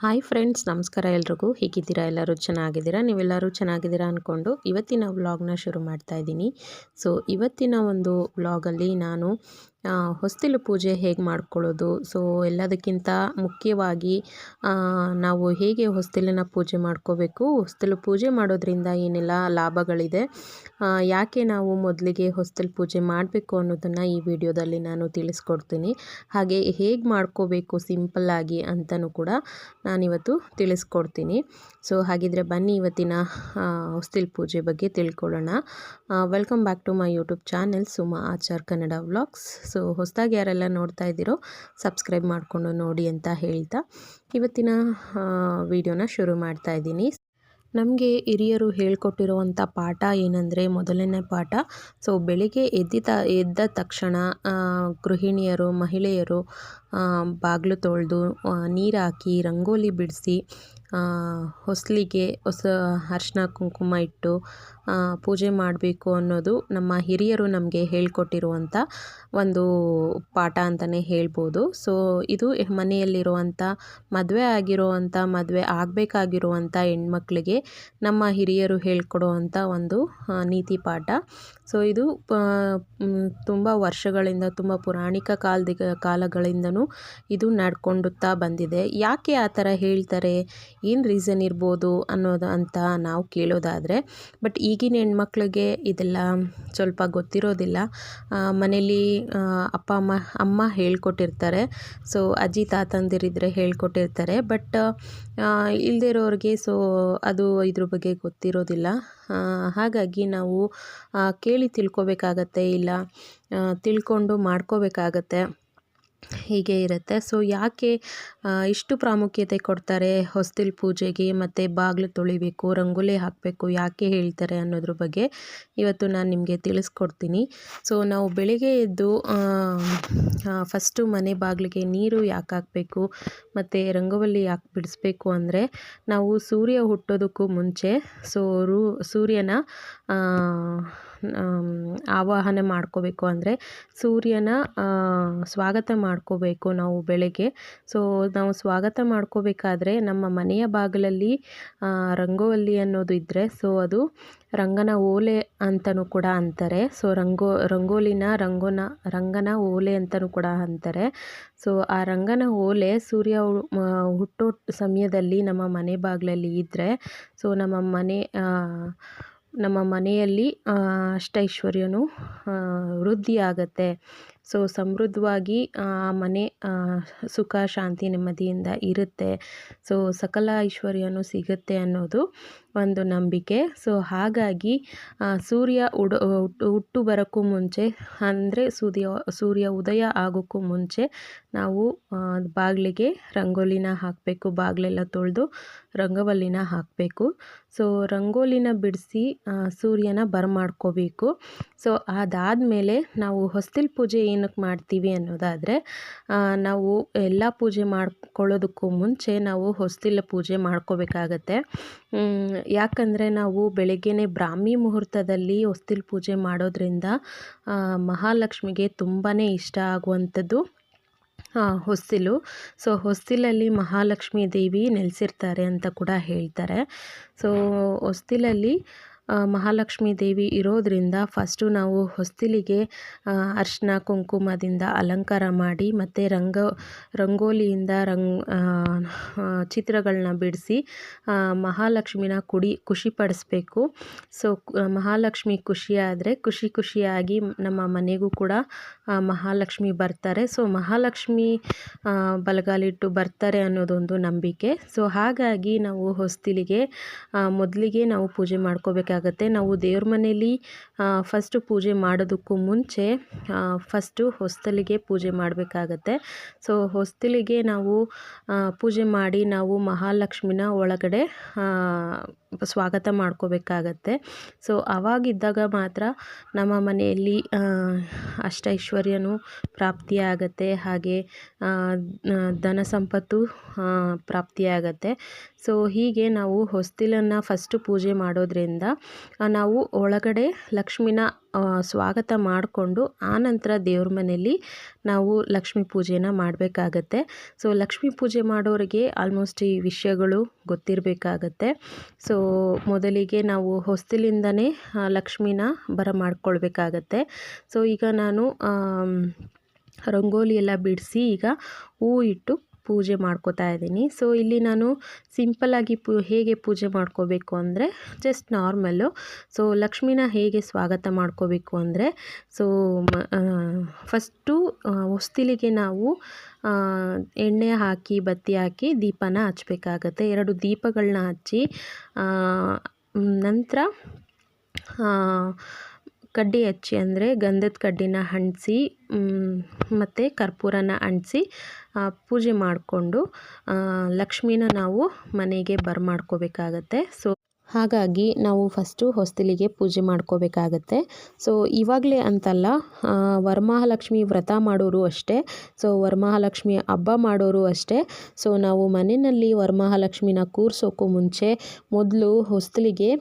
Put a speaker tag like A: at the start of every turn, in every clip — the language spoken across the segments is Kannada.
A: ಹಾಯ್ ಫ್ರೆಂಡ್ಸ್ ನಮಸ್ಕಾರ ಎಲ್ರಿಗೂ. ಹೀಗಿದ್ದೀರಾ? ಎಲ್ಲರೂ ಚೆನ್ನಾಗಿದ್ದೀರಾ? ನೀವೆಲ್ಲರೂ ಚೆನ್ನಾಗಿದ್ದೀರಾ ಅಂದ್ಕೊಂಡು ಇವತ್ತಿನ ವ್ಲಾಗ್ನ ಶುರು ಮಾಡ್ತಾ ಇದ್ದೀನಿ. ಸೊ ಇವತ್ತಿನ ಒಂದು ವ್ಲಾಗಲ್ಲಿ ನಾನು ಹೊಸ್ತಿಲು ಪೂಜೆ ಹೇಗೆ ಮಾಡ್ಕೊಳ್ಳೋದು? ಸೊ ಎಲ್ಲದಕ್ಕಿಂತ ಮುಖ್ಯವಾಗಿ ನಾವು ಹೇಗೆ ಹೊಸ್ತಿಲಿನ ಪೂಜೆ ಮಾಡ್ಕೋಬೇಕು? ಹೊಸ್ತಿಲು ಪೂಜೆ ಮಾಡೋದ್ರಿಂದ ಏನೆಲ್ಲ ಲಾಭಗಳಿದೆ? ಯಾಕೆ ನಾವು ಮೊದಲಿಗೆ ಹೊಸ್ತಿಲು ಪೂಜೆ ಮಾಡಬೇಕು ಅನ್ನೋದನ್ನು ಈ ವಿಡಿಯೋದಲ್ಲಿ ನಾನು ತಿಳಿಸ್ಕೊಡ್ತೀನಿ. ಹಾಗೆ ಹೇಗೆ ಮಾಡ್ಕೋಬೇಕು ಸಿಂಪಲ್ಲಾಗಿ ಅಂತಲೂ ಕೂಡ ನಾನಿವತ್ತು ತಿಳಿಸ್ಕೊಡ್ತೀನಿ. ಸೊ ಹಾಗಿದ್ರೆ ಬನ್ನಿ ಇವತ್ತಿನ ಹೊಸ್ತಿಲು ಪೂಜೆ ಬಗ್ಗೆ ತಿಳ್ಕೊಳ್ಳೋಣ. Welcome back to my YouTube channel Suma Achar Kannada vlogs so ಹೊಸದಾಗಿ ಯಾರೆಲ್ಲ ನೋಡ್ತಾ ಇದ್ದೀರೋ ಸಬ್ಸ್ಕ್ರೈಬ್ ಮಾಡಿಕೊಂಡು ನೋಡಿ ಅಂತ ಹೇಳ್ತಾ ಇವತ್ತಿನ ವಿಡಿಯೋನ ಶುರು ಮಾಡ್ತಾ ಇದ್ದೀನಿ. ನಮಗೆ ಹಿರಿಯರು ಹೇಳ್ಕೊಟ್ಟಿರುವಂಥ ಪಾಠ ಏನಂದರೆ ಮೊದಲನೇ ಪಾಠ. ಸೊ ಬೆಳಿಗ್ಗೆ ಎದ್ದಿದ, ಎದ್ದ ತಕ್ಷಣ ಗೃಹಿಣಿಯರು, ಮಹಿಳೆಯರು ಬಾಗಿಲು ತೊಳೆದು ನೀರು ಹಾಕಿ ರಂಗೋಲಿ ಬಿಡಿಸಿ ಹೊಸಲಿಗೆ ಹೊಸ ಅರ್ಶಿನ ಕುಂಕುಮ ಇಟ್ಟು ಪೂಜೆ ಮಾಡಬೇಕು ಅನ್ನೋದು ನಮ್ಮ ಹಿರಿಯರು ನಮಗೆ ಹೇಳ್ಕೊಟ್ಟಿರುವಂಥ ಒಂದು ಪಾಠ ಅಂತಲೇ ಹೇಳ್ಬೋದು. ಸೊ ಇದು ಮನೆಯಲ್ಲಿರುವಂಥ ಮದುವೆ ಆಗಿರುವಂಥ ಮದುವೆ ಆಗಬೇಕಾಗಿರುವಂಥ ಹೆಣ್ಮಕ್ಳಿಗೆ ನಮ್ಮ ಹಿರಿಯರು ಹೇಳ್ಕೊಡುವಂಥ ಒಂದು ನೀತಿ ಪಾಠ. ಸೊ ಇದು ತುಂಬ ವರ್ಷಗಳಿಂದ, ತುಂಬ ಪುರಾಣಿಕ ಕಾಲದ ಕಾಲಗಳಿಂದನೂ ಇದು ನಡ್ಕೊಂಡುತ್ತಾ ಬಂದಿದೆ. ಯಾಕೆ ಆ ಥರ ಹೇಳ್ತಾರೆ? ಏನು ರೀಸನ್ ಇರ್ಬೋದು ಅನ್ನೋದು ಅಂತ ನಾವು ಕೇಳೋದಾದರೆ ಬಟ್ ಈಗಿನ ಹೆಣ್ಮಕ್ಳಿಗೆ ಇದೆಲ್ಲ ಸ್ವಲ್ಪ ಗೊತ್ತಿರೋದಿಲ್ಲ. ಮನೇಲಿ ಅಪ್ಪ, ಅಮ್ಮ ಅಮ್ಮ ಹೇಳ್ಕೊಟ್ಟಿರ್ತಾರೆ. ಸೊ ಅಜ್ಜಿ, ತಾತಂದಿರಿದ್ರೆ ಹೇಳ್ಕೊಟ್ಟಿರ್ತಾರೆ. ಬಟ್ ಇಲ್ಲದೇ ಇರೋರಿಗೆ ಸೊ ಅದು ಇದ್ರ ಬಗ್ಗೆ ಗೊತ್ತಿರೋದಿಲ್ಲ. ಹಾಗಾಗಿ ನಾವು ಕೇಳಿ ತಿಳ್ಕೊಬೇಕಾಗತ್ತೆ ಇಲ್ಲ ತಿಳ್ಕೊಂಡು ಮಾಡ್ಕೋಬೇಕಾಗತ್ತೆ. ಹೀಗೆ ಇರುತ್ತೆ. ಸೊ ಯಾಕೆ ಇಷ್ಟು ಪ್ರಾಮುಖ್ಯತೆ ಕೊಡ್ತಾರೆ ಹೊಸ್ತಿಲ್ ಪೂಜೆಗೆ ಮತ್ತು ಬಾಗಿಲು ತೊಳಿಬೇಕು, ರಂಗೋಲಿ ಹಾಕಬೇಕು, ಯಾಕೆ ಹೇಳ್ತಾರೆ ಅನ್ನೋದ್ರ ಬಗ್ಗೆ ಇವತ್ತು ನಾನು ನಿಮಗೆ ತಿಳಿಸ್ಕೊಡ್ತೀನಿ. ಸೊ ನಾವು ಬೆಳಿಗ್ಗೆ ಎದ್ದು ಫಸ್ಟು ಮನೆ ಬಾಗಿಲಿಗೆ ನೀರು ಯಾಕೆ ಹಾಕಬೇಕು ಮತ್ತು ರಂಗೋಲಿ ಯಾಕೆ ಬಿಡಿಸ್ಬೇಕು ಅಂದರೆ ನಾವು ಸೂರ್ಯ ಹುಟ್ಟೋದಕ್ಕೂ ಮುಂಚೆ ಸೊ ರೂ, ಸೂರ್ಯನ ಆವಾಹನೆ ಮಾಡ್ಕೋಬೇಕು ಅಂದರೆ ಸೂರ್ಯನ ಸ್ವಾಗತ ಮಾಡ್ಕೋಬೇಕು ನಾವು ಬೆಳಗ್ಗೆ. ಸೊ ನಾವು ಸ್ವಾಗತ ಮಾಡ್ಕೋಬೇಕಾದ್ರೆ ನಮ್ಮ ಮನೆಯ ಬಾಗಿಲಲ್ಲಿ ರಂಗೋಲಿ ಅನ್ನೋದು ಇದ್ದರೆ ಸೊ ಅದು ರಂಗನ ಓಲೆ ಅಂತಲೂ ಕೂಡ ಅಂತಾರೆ. ಸೊ ರಂಗೋ, ರಂಗೋಲಿನ ರಂಗೋನ, ರಂಗನ ಓಲೆ ಅಂತಲೂ ಕೂಡ ಅಂತಾರೆ. ಸೊ ಆ ರಂಗನ ಓಲೆ ಸೂರ್ಯ ಹುಟ್ಟೋ ಸಮಯದಲ್ಲಿ ನಮ್ಮ ಮನೆ ಬಾಗಿಲಲ್ಲಿ ಇದ್ದರೆ ಸೊ ನಮ್ಮ ಮನೆ ನಮ್ಮ ಮನೆಯಲ್ಲಿ ಅಷ್ಟೈಶ್ವರ್ಯನೂ ವೃದ್ಧಿಯಾಗತ್ತೆ. ಸೊ ಸಮೃದ್ಧವಾಗಿ, ಆ, ಮನೆ ಸುಖ, ಶಾಂತಿ, ನೆಮ್ಮದಿಯಿಂದ ಇರುತ್ತೆ. ಸೊ ಸಕಲ ಐಶ್ವರ್ಯನೂ ಸಿಗುತ್ತೆ ಅನ್ನೋದು ಒಂದು ನಂಬಿಕೆ. ಸೊ ಹಾಗಾಗಿ ಸೂರ್ಯ ಉಡ ಹುಟ್ಟು ಬರೋಕ್ಕೂ ಮುಂಚೆ, ಅಂದರೆ ಸೂರ್ಯ ಸೂರ್ಯ ಉದಯ ಆಗೋಕ್ಕೂ ಮುಂಚೆ ನಾವು ಬಾಗಿಲಿಗೆ ರಂಗೋಲಿನ ಹಾಕಬೇಕು. ಬಾಗಿಲೆಲ್ಲ ತೊಳೆದು ರಂಗವಲ್ಲಿನ ಹಾಕಬೇಕು. ಸೊ ರಂಗೋಲಿನ ಬಿಡಿಸಿ ಸೂರ್ಯನ ಬರಮಾಡ್ಕೋಬೇಕು. ಸೊ ಅದಾದಮೇಲೆ ನಾವು ಹೊಸ್ತಿಲ್ ಪೂಜೆ ಏನಕ್ಕೆ ಮಾಡ್ತೀವಿ ಅನ್ನೋದಾದರೆ ನಾವು ಎಲ್ಲ ಪೂಜೆ ಮಾಡ್ಕೊಳ್ಳೋದಕ್ಕೂ ಮುಂಚೆ ನಾವು ಹೊಸ್ತಿಲ ಪೂಜೆ ಮಾಡ್ಕೋಬೇಕಾಗತ್ತೆ. ಯಾಕಂದರೆ ನಾವು ಬೆಳಗ್ಗೆನೇ ಬ್ರಾಹ್ಮಿ ಮುಹೂರ್ತದಲ್ಲಿ ಹೊಸ್ತಿಲು ಪೂಜೆ ಮಾಡೋದ್ರಿಂದ ಮಹಾಲಕ್ಷ್ಮಿಗೆ ತುಂಬಾ ಇಷ್ಟ ಆಗುವಂಥದ್ದು ಹೊಸ್ತಿಲು ಸೊ ಹೊಸ್ತಿಲಲ್ಲಿ ಮಹಾಲಕ್ಷ್ಮಿ ದೇವಿ ನೆಲೆಸಿರ್ತಾರೆ ಅಂತ ಕೂಡ ಹೇಳ್ತಾರೆ. ಸೊ ಹೊಸ್ತಿಲಲ್ಲಿ ಮಹಾಲಕ್ಷ್ಮೀ ದೇವಿ ಇರೋದರಿಂದ ಫಸ್ಟು ನಾವು ಹೊಸ್ತಿಲಿಗೆ ಅರ್ಶಿನ ಕುಂಕುಮದಿಂದ ಅಲಂಕಾರ ಮಾಡಿ ಮತ್ತು ರಂಗ, ರಂಗೋಲಿಯಿಂದ ರಂಗ್ ಚಿತ್ರಗಳನ್ನ ಬಿಡಿಸಿ ಮಹಾಲಕ್ಷ್ಮಿನ ಕುಡಿ ಖುಷಿಪಡಿಸ್ಬೇಕು ಸೊ ಮಹಾಲಕ್ಷ್ಮಿ ಖುಷಿಯಾದರೆ ಖುಷಿ ಖುಷಿಯಾಗಿ ನಮ್ಮ ಮನೆಗೂ ಕೂಡ ಮಹಾಲಕ್ಷ್ಮಿ ಬರ್ತಾರೆ. ಸೊ ಮಹಾಲಕ್ಷ್ಮಿ ಬಲಗಾಲಿಟ್ಟು ಬರ್ತಾರೆ ಅನ್ನೋದೊಂದು ನಂಬಿಕೆ. ಸೊ ಹಾಗಾಗಿ ನಾವು ಹೊಸ್ತಿಲಿಗೆ ಮೊದಲಿಗೆ ನಾವು ಪೂಜೆ ಮಾಡ್ಕೋಬೇಕಾಗುತ್ತೆ. ಆಗುತ್ತೆ. ನಾವು ದೇವ್ರ ಮನೇಲಿ ಫಸ್ಟು ಪೂಜೆ ಮಾಡೋದಕ್ಕೂ ಮುಂಚೆ ಫಸ್ಟು ಹೊಸ್ತಲಿಗೆ ಪೂಜೆ ಮಾಡಬೇಕಾಗತ್ತೆ. ಸೊ ಹೊಸ್ತಲಿಗೆ ನಾವು ಪೂಜೆ ಮಾಡಿ ನಾವು ಮಹಾಲಕ್ಷ್ಮಿನ ಒಳಗಡೆ ಸ್ವಾಗತ ಮಾಡ್ಕೋಬೇಕಾಗತ್ತೆ. ಸೊ ಆವಾಗಿದ್ದಾಗ ಮಾತ್ರ ನಮ್ಮ ಮನೆಯಲ್ಲಿ ಅಷ್ಟೈಶ್ವರ್ಯನೂ ಪ್ರಾಪ್ತಿಯಾಗತ್ತೆ. ಹಾಗೆ ಧನ ಸಂಪತ್ತು ಪ್ರಾಪ್ತಿಯಾಗತ್ತೆ. ಸೊ ಹೀಗೆ ನಾವು ಹೊಸ್ತಿಲನ್ನು ಫಸ್ಟು ಪೂಜೆ ಮಾಡೋದ್ರಿಂದ ನಾವು ಒಳಗಡೆ ಲಕ್ಷ್ಮಿನ ಸ್ವಾಗತ ಮಾಡಿಕೊಂಡು ಆನಂತರ ದೇವ್ರ ಮನೆಯಲ್ಲಿ ನಾವು ಲಕ್ಷ್ಮೀ ಪೂಜೆನ ಮಾಡಬೇಕಾಗತ್ತೆ. ಸೊ, ಲಕ್ಷ್ಮೀ ಪೂಜೆ ಮಾಡೋರಿಗೆ ಆಲ್ಮೋಸ್ಟ್ ಈ ವಿಷಯಗಳು ಗೊತ್ತಿರಬೇಕಾಗತ್ತೆ. ಸೊ, ಮೊದಲಿಗೆ ನಾವು ಹೊಸ್ತಿಲಿಂದನೇ ಲಕ್ಷ್ಮಿನ ಬರ ಮಾಡ್ಕೊಳ್ಬೇಕಾಗತ್ತೆ. ಸೊ, ಈಗ ನಾನು ರಂಗೋಲಿ ಎಲ್ಲ ಬಿಡಿಸಿ ಈಗ ಹೂ ಇಟ್ಟು ಪೂಜೆ ಮಾಡ್ಕೋತಾ ಇದ್ದೀನಿ. ಸೊ ಇಲ್ಲಿ ನಾನು ಸಿಂಪಲ್ಲಾಗಿ ಪೂ, ಹೇಗೆ ಪೂಜೆ ಮಾಡ್ಕೋಬೇಕು ಅಂದರೆ ಜಸ್ಟ್ ನಾರ್ಮಲ್ಲು ಸೊ ಲಕ್ಷ್ಮೀನ ಹೇಗೆ ಸ್ವಾಗತ ಮಾಡ್ಕೋಬೇಕು ಅಂದರೆ ಸೊ ಫಸ್ಟು ಹೊಸ್ತಿಲಿಗೆ ನಾವು ಎಣ್ಣೆ ಹಾಕಿ, ಬತ್ತಿ ಹಾಕಿ, ದೀಪನ ಹಚ್ಚಬೇಕಾಗತ್ತೆ ಎರಡು ದೀಪಗಳನ್ನ ಹಚ್ಚಿ ನಂತರ ಕಡ್ಡಿ ಹಚ್ಚಿ ಅಂದರೆ ಗಂಧದ ಕಡ್ಡಿನ ಅಂಟಿಸಿ ಮತ್ತು ಕರ್ಪೂರನ ಅಂಟಿಸಿ ಪೂಜೆ ಮಾಡಿಕೊಂಡು ಲಕ್ಷ್ಮೀನ ನಾವು ಮನೆಗೆ ಬರಮಾಡ್ಕೋಬೇಕಾಗತ್ತೆ. ಸೊ ಹಾಗಾಗಿ ನಾವು ಫಸ್ಟು ಹೊಸ್ತಿಲಿಗೆ ಪೂಜೆ ಮಾಡ್ಕೋಬೇಕಾಗತ್ತೆ. ಸೊ, ಇವಾಗಲೇ ಅಂತಲ್ಲ ವರಮಹಾಲಕ್ಷ್ಮಿ ವ್ರತ ಮಾಡೋರು ಅಷ್ಟೇ. ಸೊ, ವರಮಹಾಲಕ್ಷ್ಮಿ ಹಬ್ಬ ಮಾಡೋರು ಅಷ್ಟೇ. ಸೊ, ನಾವು ಮನೆಯಲ್ಲಿ ವರಮಹಾಲಕ್ಷ್ಮಿನ ಕೂರಿಸೋಕ್ಕೂ ಮುಂಚೆ ಮೊದಲು ಹೊಸ್ತಿಲಿಗೆ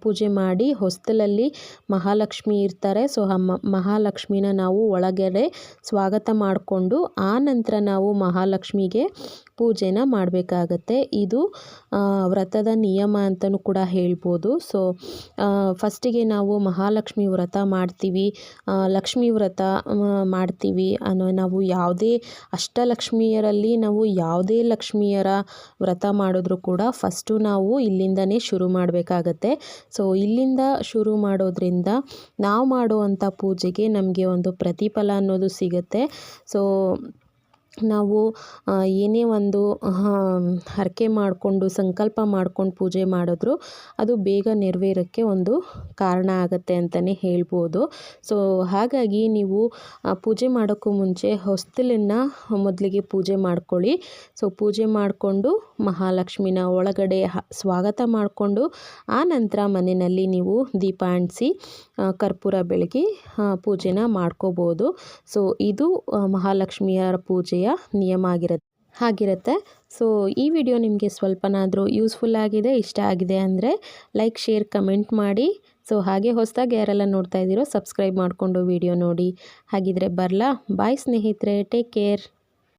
A: ಪೂಜೆ ಮಾಡಿ ಹೊಸ್ತಲಲ್ಲಿ ಮಹಾಲಕ್ಷ್ಮಿ ಇರ್ತಾರೆ. ಸೊ, ಆ ಮಹಾಲಕ್ಷ್ಮಿನ ನಾವು ಒಳಗಡೆ ಸ್ವಾಗತ ಮಾಡಿಕೊಂಡು, ಆ ನಂತರ ನಾವು ಮಹಾಲಕ್ಷ್ಮಿಗೆ ಪೂಜೆನ ಮಾಡಬೇಕಾಗತ್ತೆ. ಇದು ವ್ರತದ ನಿಯಮ ಅಂತಲೂ ಕೂಡ ಹೇಳ್ಬೋದು. ಸೊ ಫಸ್ಟಿಗೆ ನಾವು ಮಹಾಲಕ್ಷ್ಮಿ ವ್ರತ ಮಾಡ್ತೀವಿ. ಲಕ್ಷ್ಮಿ ವ್ರತ ಮಾಡ್ತೀವಿ. ಅನ್ನೋ, ನಾವು ಯಾವುದೇ ಅಷ್ಟಲಕ್ಷ್ಮಿಯರಲ್ಲಿ ನಾವು ಯಾವುದೇ ಲಕ್ಷ್ಮಿಯರ ವ್ರತ ಮಾಡಿದ್ರು ಕೂಡ ಫಸ್ಟು ನಾವು ಇಲ್ಲಿಂದನೇ ಶುರು ಮಾಡಬೇಕಾಗತ್ತೆ. ಸೊ ಇಲ್ಲಿಂದ ಶುರು ಮಾಡೋದ್ರಿಂದ ನಾವು ಮಾಡುವಂಥ ಪೂಜೆಗೆ ನಮಗೆ ಒಂದು ಪ್ರತಿಫಲ ಅನ್ನೋದು ಸಿಗುತ್ತೆ. ಸೊ ನಾವು ಏನೇ ಒಂದು ಹರಕೆ ಮಾಡಿಕೊಂಡು, ಸಂಕಲ್ಪ ಮಾಡ್ಕೊಂಡು ಪೂಜೆ ಮಾಡಿದ್ರು ಅದು ಬೇಗ ನೆರವೇರೋಕ್ಕೆ ಒಂದು ಕಾರಣ ಆಗುತ್ತೆ ಅಂತಲೇ ಹೇಳ್ಬೋದು. ಸೊ, ಹಾಗಾಗಿ ನೀವು ಪೂಜೆ ಮಾಡೋಕ್ಕೂ ಮುಂಚೆ ಹೊಸ್ತಿಲನ್ನು ಮೊದಲಿಗೆ ಪೂಜೆ ಮಾಡ್ಕೊಳ್ಳಿ. ಸೊ, ಪೂಜೆ ಮಾಡಿಕೊಂಡು ಮಹಾಲಕ್ಷ್ಮಿನ ಒಳಗಡೆ ಸ್ವಾಗತ ಮಾಡಿಕೊಂಡು, ಆ ನಂತರ ಮನೆಯಲ್ಲಿ ನೀವು ದೀಪ ಅಂಟಿಸಿ ಕರ್ಪೂರ ಬೆಳಗಿ ಪೂಜೆನ ಮಾಡ್ಕೋಬೋದು. ಸೊ, ಇದು ಮಹಾಲಕ್ಷ್ಮಿಯರ ಪೂಜೆಯ ನಿಯಮ ಆಗಿರುತ್ತೆ ಆಗಿರುತ್ತೆ. ಸೊ ಈ ವಿಡಿಯೋ ನಿಮಗೆ ಸ್ವಲ್ಪನಾದರೂ ಯೂಸ್ಫುಲ್ ಆಗಿದೆ, ಇಷ್ಟ ಆಗಿದೆ ಅಂದರೆ ಲೈಕ್ ಶೇರ್ ಕಮೆಂಟ್ ಮಾಡಿ. ಸೊ ಹಾಗೆ ಹೊಸದಾಗಿ ಯಾರೆಲ್ಲ ನೋಡ್ತಾ ಇದ್ದೀರೋ ಸಬ್ಸ್ಕ್ರೈಬ್ ಮಾಡಿಕೊಂಡು ವಿಡಿಯೋ ನೋಡಿ. ಹಾಗಿದ್ರೆ ಬರಲಾ. ಬಾಯ್ ಸ್ನೇಹಿತರೆ. Take care